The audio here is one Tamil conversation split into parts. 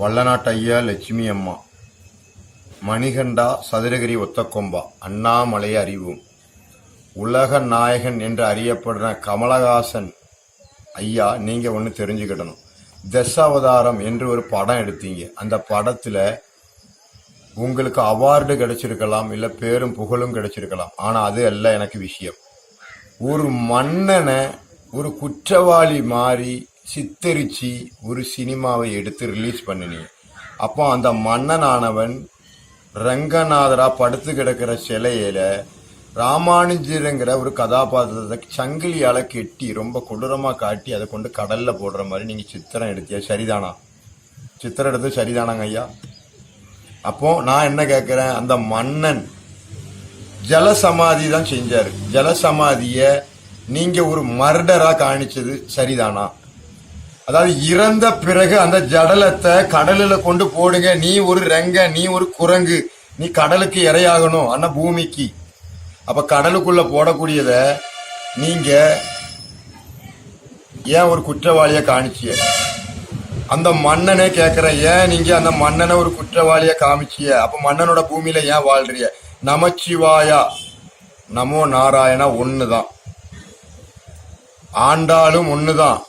வல்லநாட்டு ஐயா லட்சுமி அம்மா. மணிகண்டா சதுரகிரி ஒத்தக்கொம்பா. அண்ணாமலை அறிவும். உலக நாயகன் என்று அறியப்படுற கமலஹாசன் ஐயா நீங்கள் ஒன்று தெரிஞ்சுக்கிடணும். தசாவதாரம் என்று ஒரு படம் எடுத்தீங்க. அந்த படத்தில் உங்களுக்கு அவார்டு கிடைச்சிருக்கலாம் இல்லை பேரும் புகழும் கிடைச்சிருக்கலாம். ஆனால் அது அல்ல எனக்கு விஷயம். ஒரு மன்னனை ஒரு குற்றவாளி மாதிரி சித்தரிச்சு ஒரு சினிமாவை எடுத்து ரிலீஸ் பண்ணினீங்க அப்போ அந்த மன்னனானவன் ரங்கநாதரா படுத்து கிடக்கிற சிலையில ராமானுஜருங்கிற ஒரு கதாபாத்திரத்தை சங்கிலியால கெட்டி ரொம்ப கொடூரமா காட்டி அதை கொண்டு கடல்ல போடுற மாதிரி நீங்க சித்திரம் எடுத்தியா? சரிதானா? சித்திரம் எடுத்து சரிதானாங்க ஐயா. அப்போ நான் என்ன கேட்கிறேன் அந்த மன்னன் ஜலசமாதி தான் செஞ்சாரு. ஜலசமாதிய நீங்க ஒரு மர்டரா காணிச்சது சரிதானா? அதாவது இறந்த பிறகு அந்த ஜடலத்தை கடலில் கொண்டு போடுங்க. நீ ஒரு ரெங்க நீ ஒரு குரங்கு. நீ கடலுக்கு இரையாகணும் அண்ணா பூமிக்கு. அப்ப கடலுக்குள்ள போடக்கூடியத நீங்க ஏன் ஒரு குற்றவாளிய காணிச்சிய அந்த மன்னனே கேக்குற ஏன் நீங்க அந்த மன்னனை ஒரு குற்றவாளிய காமிச்சிய? அப்ப மன்னனோட பூமியில ஏன் வாழ்றிய நமச்சிவாயா. நமோ நாராயணா ஒண்ணுதான். ஆண்டாலும் ஒண்ணுதான்.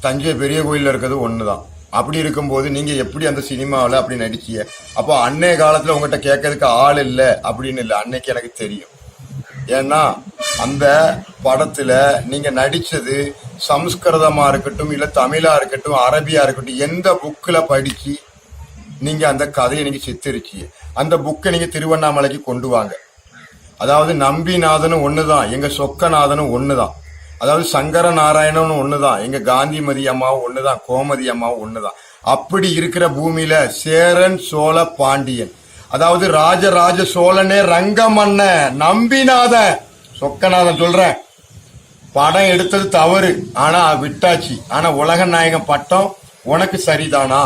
தஞ்சை பெரிய கோயில்ல இருக்கிறது ஒன்று தான் அப்படி இருக்கும்போது நீங்க எப்படி அந்த சினிமாவில் அப்படி நடிச்சிய அப்போ அன்னைய காலத்துல உங்ககிட்ட கேட்கறதுக்கு ஆள் இல்லை அப்படின்னு இல்லை. அன்னைக்கு எனக்கு தெரியும். ஏன்னா அந்த படத்துல நீங்க நடிச்சது சம்ஸ்கிருதமா இருக்கட்டும் இல்ல தமிழா இருக்கட்டும் அரபியா இருக்கட்டும் எந்த புக்கில் படிச்சு நீங்க அந்த கதையை நீங்க சித்தரிச்சீங்க அந்த புக்கை நீங்க திருவண்ணாமலைக்கு கொண்டு வாங்க. அதாவது நம்பிநாதனும் ஒன்று தான் எங்க சொக்கநாதனும் ஒன்று தான் அதாவது சங்கர நாராயணனும் ஒண்ணுதான் எங்க காந்திமதி அம்மாவும் ஒண்ணுதான் கோமதி அம்மாவும் ஒண்ணுதான். அப்படி இருக்கிற பூமியில சேரன் சோழ பாண்டியன். அதாவது ராஜராஜ சோழனே ரங்கமன்ன நம்பிநாதன் சொக்கநாதன் சொல்றேன் படம் எடுத்தது தவறு ஆனா விட்டாச்சு. ஆனா உலக நாயகன் பட்டம் உனக்கு சரிதானா?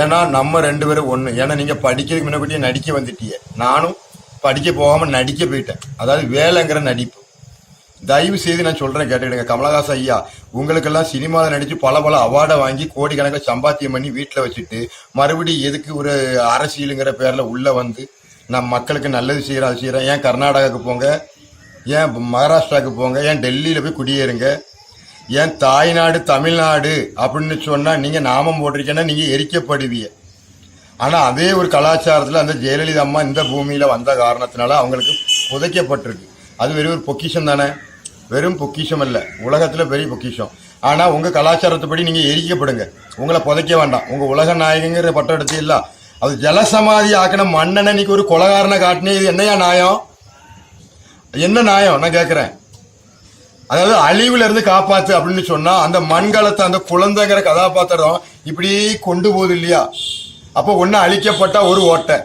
ஏன்னா நம்ம ரெண்டு பேரும் ஒண்ணு. ஏன்னா நீங்க படிக்கிறதுக்கு முன்னாடியே நடிக்க வந்துட்டீங்க நானும் படிக்க போகாம நடிக்க போயிட்டேன். அதாவது வேலைங்கிற நடிப்பு. தயவு செய்து நான் சொல்றேன் கேட்டுக்கிடுங்க. கமலஹாசன் ஐயா உங்களுக்கெல்லாம் சினிமாவில் நடிச்சு பல பல அவார்டை வாங்கி கோடிக்கணக்கில் சம்பாத்தியம் பண்ணி வீட்டில் வச்சுட்டு மறுபடியும் எதுக்கு ஒரு அரசியலுங்கிற பேர்ல உள்ள வந்து நான் மக்களுக்கு நல்லது செய்கிறேன் அது செய்கிறேன் ஏன் கர்நாடகாவுக்கு போங்க? ஏன் மகாராஷ்டிராவுக்கு போங்க? ஏன் டெல்லியில் போய் குடியேறுங்க? ஏன் தாய்நாடு தமிழ்நாடு அப்படின்னு சொன்னால் நீங்கள் நாமம் போட்டிருக்கீங்கன்னா நீங்கள் எரிக்கப்படுவீங்க. ஆனால் அதே ஒரு கலாச்சாரத்தில் அந்த ஜெயலலிதா அம்மா இந்த பூமியில் வந்த காரணத்தினால அவங்களுக்கு புதைக்கப்பட்டிருக்கு. அது வெறும் ஒரு பொக்கிஷம் தானே? வெறும் பொக்கிஷம் அல்ல. உலகத்தில் பெரிய பொக்கிஷம். ஆனால் உங்கள் கலாச்சாரத்துப்படி நீங்கள் எரிக்கப்படுங்க உங்களை புதைக்க வேண்டாம். உங்கள் உலக நாயகங்கிற பட்டம் எடுத்து இல்லை. அது ஜலசமாதி ஆக்கின மன்னனை நீக்கு ஒரு கொலகாரனை காட்டினே இது என்னையா நியாயம்? என்ன நியாயம்? நான் கேட்குறேன் அதாவது அழிவுல இருந்து காப்பாத்து அப்படின்னு சொன்னா அந்த மண்கலத்தை அந்த குழந்தைங்கிற கதாபாத்திரம் இப்படி கொண்டு போகுது இல்லையா? அப்போ ஒன்று அழிக்கப்பட்ட ஒரு ஓட்டை.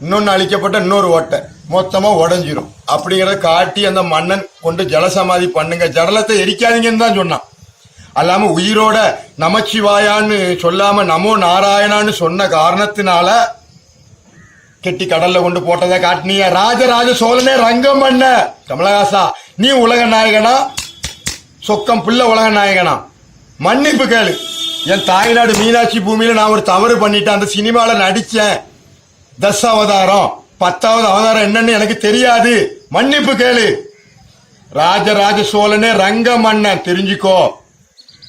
இன்னொன்று அழிக்கப்பட்ட இன்னொரு ஓட்டை. மொத்தமா உடஞ்சிரும். அப்படிங்கிறத காட்டி அந்த மன்னன் கொண்டு ஜலசமாதி பண்ணுங்க. ஜடலத்தை எரிக்காதீங்கன்னு தான் சொன்னான். அல்லாம உயிரோட நமச்சிவாயான்னு சொல்லாம நமோ நாராயணான்னு சொன்ன காரணத்தினால கெட்டி கடல்ல கொண்டு போட்டதை காட்டினிய. ராஜராஜ சோழனே ரங்கம் பண்ண. கமலஹாசா நீ உலக நாயகனா? சொக்கம் பிள்ளை உலக நாயகனா? மன்னிப்பு கேளு. என் தாய்நாடு மீனாட்சி பூமியில நான் ஒரு தவறு பண்ணிட்டேன். அந்த சினிமாவில் நடிச்சேன். தசாவதாரம். பத்தாவது அவதாரம் என்னன்னு எனக்கு தெரியாது. மன்னிப்பு கேளு. ராஜராஜ சோழனே ரங்க மன்னன் தெரிஞ்சுக்கோ.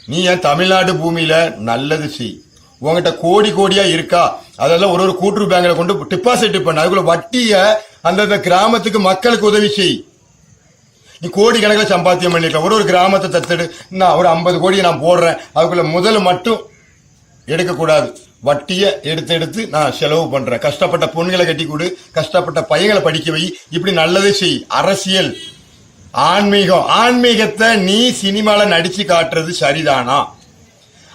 நீ என் தமிழ்நாடு பூமியில நல்லது செய். உங்ககிட்ட கோடி கோடியா இருக்கா? அதெல்லாம் ஒரு ஒரு கூட்டுரு பேங்கில் கொண்டு டிபாசிட் பண்ண. அதுக்குள்ள வட்டிய அந்தந்த கிராமத்துக்கு மக்களுக்கு உதவி செய். நீ கோடி கணக்கில் சம்பாத்தியம் பண்ணிருக்க ஒரு ஒரு கிராமத்தை தத்தெடு. நான் ஒரு ஐம்பது கோடியை நான் போடுறேன். அதுக்குள்ள முதல் மட்டும் எடுக்கக்கூடாது. வட்டியை எடுத்து எடுத்து நான் செலவு பண்றேன். கஷ்டப்பட்ட பொண்ணுகளை கட்டி கொடு கஷ்டப்பட்ட பையங்களை படிக்க வை. இப்படி நல்லதே செய். அரசியல். ஆன்மீகம். ஆன்மீகத்தை நீ சினிமால நடிச்சு காட்டுறது சரிதானா?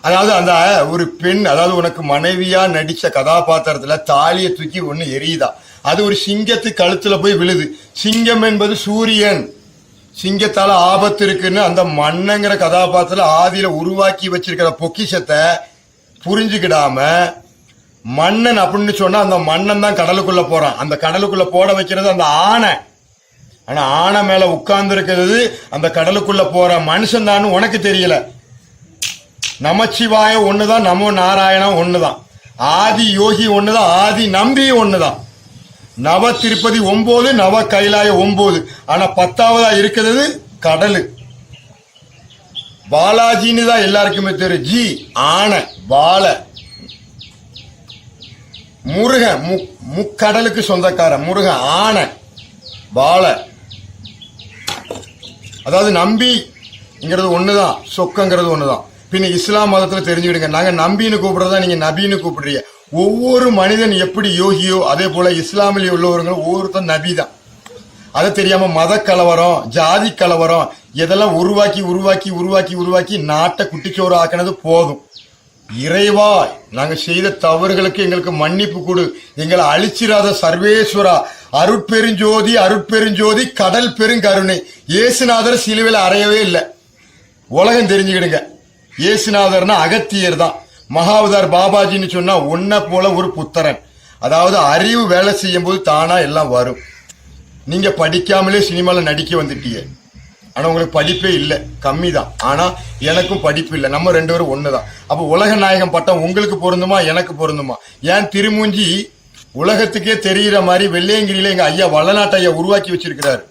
அதாவது அந்த ஒரு பெண் அதாவது உனக்கு மனைவியா நடிச்ச கதாபாத்திரத்துல தாலியை தூக்கி ஒண்ணு எரியுதா? அது ஒரு சிங்கத்து கழுத்துல போய் விழுது. சிங்கம் என்பது சூரியன். சிங்கத்தால ஆபத்து இருக்குன்னு அந்த மன்னங்கிற கதாபாத்திரத்துல ஆதியில உருவாக்கி வச்சிருக்கிற பொக்கிஷத்தை புரிஞ்சுக்கிடாம மன்னன் அப்படின்னு சொன்னா அந்த மன்னன் தான் கடலுக்குள்ள போறான். அந்த கடலுக்குள்ள போட வைக்கிறது அந்த ஆணை ஆனா ஆனை மேல உட்கார்ந்து இருக்கிறது அந்த கடலுக்குள்ள போற மனுஷன் தான் உனக்கு தெரியல. நமச்சிவாய ஒண்ணுதான் நமோ நாராயணம் ஒண்ணுதான். ஆதி யோகி ஒண்ணுதான் ஆதி நம்பி ஒண்ணுதான். நவ திருப்பதி ஒன்பது நவ கைலாய ஒன்பது ஆனா பத்தாவதா இருக்கிறது கடலு. பாலாஜின்னு தான் எல்லாருக்குமே தெரியும். ஜி ஆனை பால முருகன் மு முக்கடலுக்கு சொந்தக்காரன். முருகன் ஆனை பால அதாவது நம்பிங்கிறது ஒண்ணுதான் சொக்கங்கிறது ஒண்ணுதான். பின்ன இஸ்லாம் மதத்துல தெரிஞ்சுக்கிடுங்க. நாங்க நம்பின்னு கூப்பிடுறதா நீங்க நபின்னு கூப்பிடுறீங்க. ஒவ்வொரு மனிதன் எப்படி யோகியோ அதே போல இஸ்லாமில் உள்ளவர்களும் ஒவ்வொருத்தன் நபி தான் அது தெரியாம மத கலவரம் ஜாதி கலவரம் இதெல்லாம் உருவாக்கி உருவாக்கி உருவாக்கி உருவாக்கி நாட்டை குட்டிச்சோறு ஆக்கினது போதும். இறைவா நாங்க செய்த தவறுகளுக்கு எங்களுக்கு மன்னிப்பு கொடு. எங்களை அழிச்சிராத சர்வேஸ்வரா அருட்பெருஞ்சோதி அருட்பெருஞ்சோதி கடல் பெருங்கருணை. இயேசுநாதர் சிலுவையில் அறையவே இல்லை. உலகம் தெரிஞ்சுக்கிடுங்க. இயேசுநாதர்னா அகத்தியர் தான். மகாவதார் பாபாஜின்னு சொன்னா உன்ன போல ஒரு புத்தரன். அதாவது அறிவு வேலை செய்யும் போது தானா எல்லாம் வரும். நீங்க படிக்காமலே சினிமால நடிக்க வந்துட்டீங்க. ஆனா உங்களுக்கு படிப்பே இல்லை. கம்மி தான் ஆனா எனக்கும் படிப்பு இல்லை. நம்ம ரெண்டு பேரும் ஒண்ணுதான். அப்ப உலக நாயகம் பட்டம் உங்களுக்கு பொருந்துமா? எனக்கு பொருந்துமா? ஏன் திருமூஞ்சி உலகத்துக்கே தெரிகிற மாதிரி வெள்ளையங்கிரியில எங்க ஐயா வல்லநாட்டு ஐயா உருவாக்கி வச்சிருக்கிறாரு.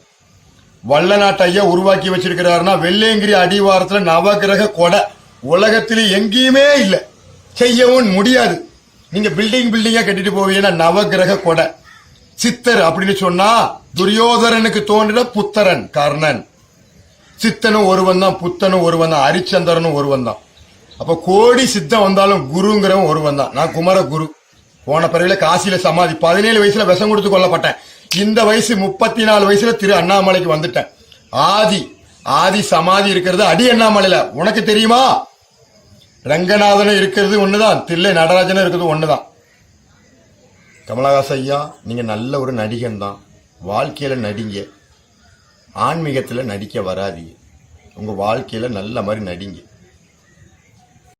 வல்லநாட்டு ஐயா உருவாக்கி வச்சிருக்கிறாருன்னா வெள்ளையங்கிரி அடிவாரத்துல நவகிரக கொடை உலகத்தில் எங்கேயுமே இல்லை. செய்யவும் முடியாது. நீங்க பில்டிங் பில்டிங்கா கட்டிட்டு போவீங்கன்னா நவகிரக கொடை. சித்தர் அப்படின்னு சொன்னா துரியோதரனுக்கு தோன்றின புத்தரன் கர்ணன். சித்தனும் ஒருவன் தான் புத்தனும் ஒருவன் தான் ஹரிச்சந்திரனும் ஒருவன் தான். அப்ப கோடி சித்தம் வந்தாலும் குருங்கிறவன் ஒருவன் தான். நான் குமர குரு. போன பிறவில காசியில சமாதி பதினேழு வயசுல விஷம் கொடுத்து கொல்லப்பட்டேன். இந்த வயசு முப்பத்தி நாலு வயசுல திரு அண்ணாமலைக்கு வந்துட்டேன். ஆதி ஆதி சமாதி இருக்கிறது அடி அண்ணாமலையில. உனக்கு தெரியுமா? ரங்கநாதனும் இருக்கிறது ஒண்ணுதான் தில்லை நடராஜனும் இருக்கிறது ஒண்ணுதான். கமலஹாஸ் ஐயா நீங்கள் நல்ல ஒரு நடிகன் தான் வாழ்க்கையில் நடிங்க. ஆன்மீகத்தில் நடிக்க வராதீங்க. உங்கள் வாழ்க்கையில் நல்ல மாதிரி நடிங்க.